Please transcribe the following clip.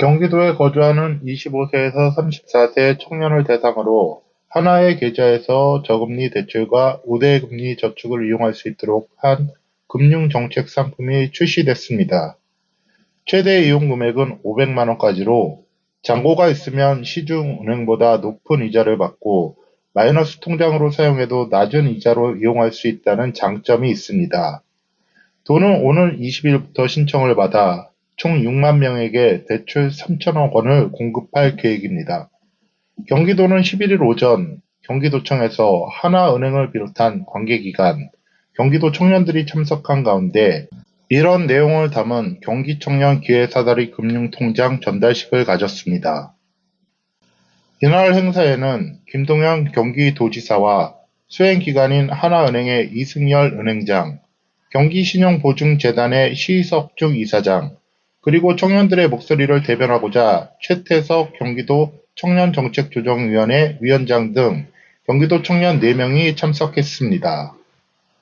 경기도에 거주하는 25세에서 34세 청년을 대상으로 하나의 계좌에서 저금리 대출과 우대금리 저축을 이용할 수 있도록 한 금융정책 상품이 출시됐습니다. 최대 이용 금액은 500만 원까지로 잔고가 있으면 시중 은행보다 높은 이자를 받고 마이너스 통장으로 사용해도 낮은 이자로 이용할 수 있다는 장점이 있습니다. 도는 오늘 20일부터 신청을 받아 총 6만 명에게 대출 3천억 원을 공급할 계획입니다. 경기도는 11일 오전 경기도청에서 하나은행을 비롯한 관계기관, 경기도 청년들이 참석한 가운데 이런 내용을 담은 경기청년 기회사다리 금융통장 전달식을 가졌습니다. 이날 행사에는 김동연 경기도지사와 수행기관인 하나은행의 이승열 은행장, 경기신용보증재단의 시석중 이사장, 그리고 청년들의 목소리를 대변하고자 최태석 경기도 청년정책조정위원회 위원장 등 경기도 청년 4명이 참석했습니다.